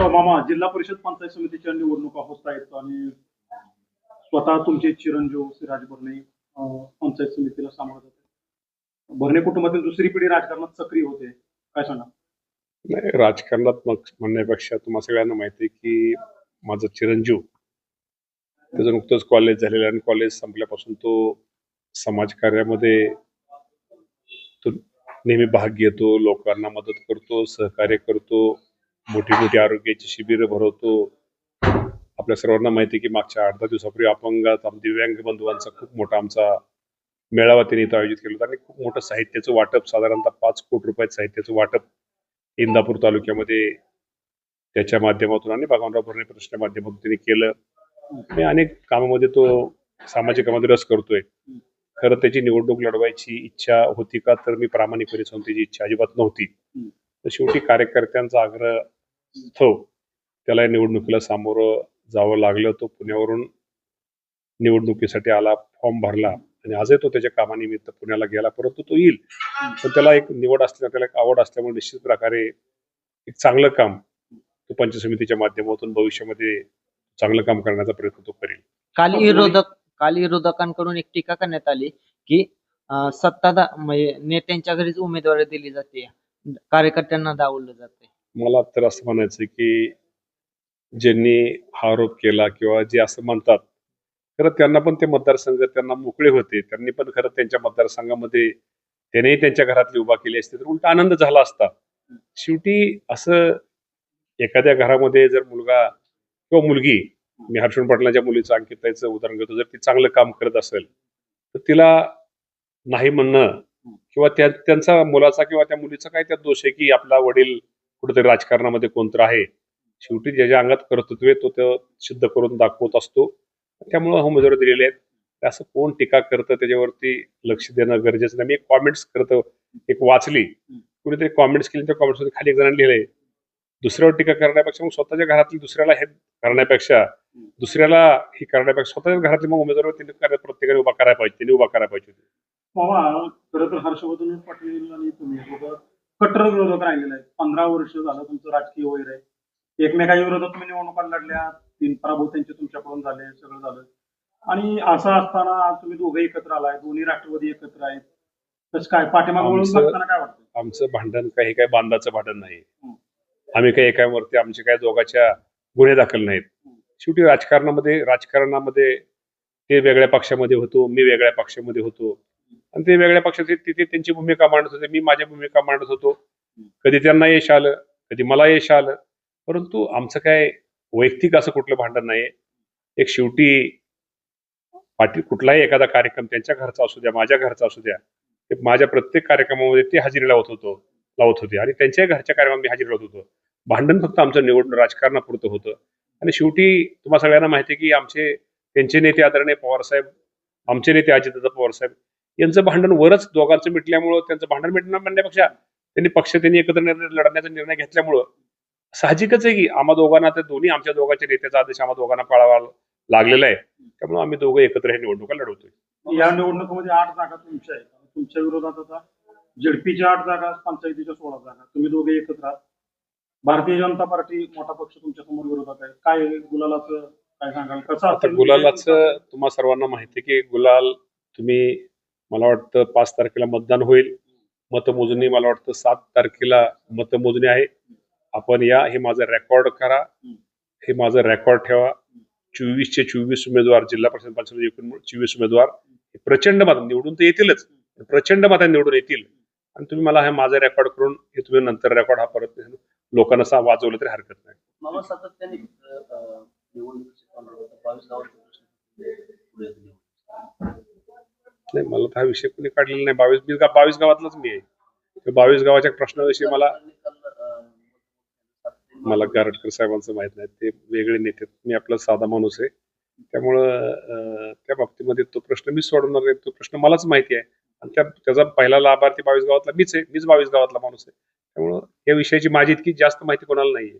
मामा जिल्हा परिषद पंचायत समितीच्या निवडणुका होत आहेत आणि स्वतः तुमचे चिरंजीव सिराज भरणे पंचायत समितीला सांभाळत होते भरणे कुटुंबातील दुसरी पिढी राजकारणात सक्रिय होते. काय सांगा नाही राजकारणात मग म्हणण्यापेक्षा तुम्हाला सगळ्यांना माहिती आहे की माझा चिरंजीव त्याचं नुकतंच कॉलेज झालेलं आहे आणि कॉलेज संपल्यापासून तो समाजकार्यामध्ये तो नेहमी भाग घेतो लोकांना मदत करतो सहकार्य करतो. मोठी मोठी आरोग्याची शिबिरं भरवतो. आपल्या सर्वांना माहिती आहे की मागच्या आठ दहा दिवसापूर्वी अपंगात दिव्यांग बंधुवांचा खूप मोठा आमचा मेळावा त्यांनी इथं आयोजित केला होता आणि खूप मोठं साहित्याचं वाटप साधारणतः पाच कोटी रुपयाचं साहित्याचं वाटप इंदापूर तालुक्यामध्ये त्याच्या माध्यमातून आणि भगवानराव भरणे प्रश्न माध्यमातून त्यांनी केलं. आणि अनेक कामामध्ये तो सामाजिक कामामध्ये रस करतोय. खरं त्याची निवडणूक लढवायची इच्छा होती का तर मी प्रामाणिकपणे सांगून त्याची इच्छा अजिबात नव्हती. तर शेवटी कार्यकर्त्यांचा आग्रह तो त्याला या निवडणुकीला सामोरं जावं लागलं तो पुण्यावरून निवडणुकीसाठी आला फॉर्म भरला आणि आजही तो त्याच्या कामानिमित्त पुण्याला गेला परंतु तो येईल. पण त्याला एक निवड असल्या त्याला एक आवड असल्यामुळे निश्चित प्रकारे एक चांगलं काम तो पंचायत समितीच्या माध्यमातून भविष्यामध्ये चांगलं काम करण्याचा प्रयत्न तो करेल. काल हो, विरोधक काल विरोधकांकडून एक टीका करण्यात आली की सत्तादा म्हणजे नेत्यांच्या घरीच उमेदवारी दिली जाते. कार्यकर्त्यांना डावललं जाते मला तर असं म्हणायचं की ज्यांनी हा आरोप केला किंवा जे असं म्हणतात खरं त्यांना पण ते मतदारसंघ त्यांना मोकळे होते. त्यांनी पण खरं त्यांच्या मतदारसंघामध्ये त्यानेही त्यांच्या घरातली उभा केली असते तर उलट आनंद झाला असता. शेवटी असं एखाद्या घरामध्ये जर मुलगा किंवा मुलगी मी हर्षण पाटलाच्या मुलीचं अंकिताचं उदाहरण घेतो जर ती चांगलं काम करत असेल तर तिला नाही म्हणणं किंवा त्या त्यांचा मुलाचा किंवा त्या मुलीचा काय त्यात दोष आहे की आपला वडील कुठेतरी राजकारणामध्ये कोणतं आहे. शेवटी ज्याच्या अंगात कर्तृत्व तो ते सिद्ध करून दाखवत असतो. त्यामुळं हो उमेदवार दिलेले आहेत. असं कोण टीका करतं त्याच्यावरती लक्ष देणं गरजेचं नाही. मी एक कॉमेंट्स करतो. एक वाचली. कुणीतरी कॉमेंट्स केली त्या कॉमेंट्स खाली एक जणांनी लिहिलंय. दुसऱ्यावर टीका करण्यापेक्षा मग स्वतःच्या घरातली दुसऱ्याला हे करण्यापेक्षा दुसऱ्याला हे करण्यापेक्षा स्वतःच्या घरातली मग उमेदवार त्यांनी करायला- प्रत्येकाने उभा करायला पाहिजे. त्यांनी उभा करायला पाहिजे. खरं तर हर्षवर्धन पाटील आणि तुम्ही कट्टर विरोधक राहिलेले आहेत. पंधरा वर्ष झालं तुमचं राजकीय वैर आहे. विरोधात तुम्ही निवडणुका लढल्या तीन पराभव त्यांचे तुमच्याकडून झाले सगळं झालं. आणि असं असताना आज तुम्ही दोघे एकत्र आलाय दोन्ही राष्ट्रवादी एकत्र आहेत. कसं काय पाठीमागे वळून आमचं- बघताना काय वाटतं आमचं भांडण काही काय बांधाचं भांडण नाही. आम्ही काही एकावरती आमचे काय दोघाच्या गुन्हे दाखल नाहीत. शेवटी राजकारणामध्ये राजकारणामध्ये ते वेगळ्या पक्षामध्ये होतो मी वेगळ्या पक्षामध्ये होतो. आणि ते वेगळ्या पक्षाचे तिथे त्यांची भूमिका मांडत होते मी माझ्या भूमिका मांडत होतो. कधी त्यांना यश आलं कधी मला यश आलं. परंतु आमचं काय वैयक्तिक असं कुठलं भांडण नाही एक शेवटी पाटील कुठलाही एखादा कार्यक्रम त्यांच्या घरचा असू द्या माझ्या घरचा असू द्या ते माझ्या प्रत्येक कार्यक्रमामध्ये ते हजेरी लावत होतो लावत होते आणि त्यांच्याही घरच्या कार्यक्रमात मी हजेरी लावत होतो. भांडण फक्त आमचं निवडणं राजकारणापुरतं होतं. आणि शेवटी तुम्हाला सगळ्यांना माहिती आहे की आमचे त्यांचे नेते आदरणीय पवार साहेब आमचे नेते अजितदादा पवार साहेब यांचं भांडण वरच दोघांचं मिटल्यामुळं त्यांचं भांडण मिटणं म्हणण्यापेक्षा त्यांनी पक्ष त्यांनी एकत्र निर्णय लढण्याचा निर्णय घेतल्यामुळं साहजिकच आहे की आम्हा दोघांना ते दोन्ही आमच्या दोघांच्या नेत्याचा आदेश आम्हा दोघांना पाळावा लागलेला आहे. त्यामुळे आम्ही दोघं एकत्र हे निवडणुका लढवतोय. या निवडणुकीमध्ये आठ जागा तुमच्या आहेत. तुमच्या विरोधात आता झेडपीच्या आठ जागा पंचायतीच्या सोळा जागा. तुम्ही दोघे एकत्र आहात. भारतीय जनता पार्टी मोठा पक्ष तुमच्यासमोर विरोधात आहे. काय गुलालाचं काय सांगाल? कसं आता? गुलालाचं तुम्हा सर्वांना माहिती की गुलाल तुम्ही मला वाटतं पाच तारखेला मतदान होईल. मतमोजणी मला वाटतं सात तारखेला मतमोजणी आहे. आपण या हे माझं रेकॉर्ड करा. हे माझं रेकॉर्ड ठेवा. चोवीसचे चोवीस उमेदवार जिल्हा परिषद पंचायत एकूण चोवीस उमेदवार प्रचंड मत निवडून तर येतीलच. प्रचंड मतात निवडून येतील. आणि तुम्ही मला हे माझं रेकॉर्ड करून हे तुम्ही नंतर रेकॉर्ड हा परत लोकांना सा वाजवलं तरी हरकत नाही. सातत्याने निवडणुकीचे तोंड होतं. बावीस गावांचे प्रश्न पुढे दिले. नाही मला हा विषय कोणी काढलेला नाही. बावीस मी गा- बावीस गावातलाच मी आहे. बावीस गावाच्या प्रश्नाविषयी मला मला गारटकर साहेबांचं माहीत नाही. ते वेगळे नेते आहेत. मी आपला साधा माणूस आहे. त्यामुळं त्या बाबतीमध्ये तो प्रश्न मी सोडवणार नाही. तो प्रश्न मलाच माहिती आहे. आणि त्या त्याचा पहिला लाभार्थी बावीस गावातला मीच आहे. मीच बावीस गावातला माणूस आहे. त्यामुळं या विषयाची माझी इतकी जास्त माहिती कोणाला नाहीये.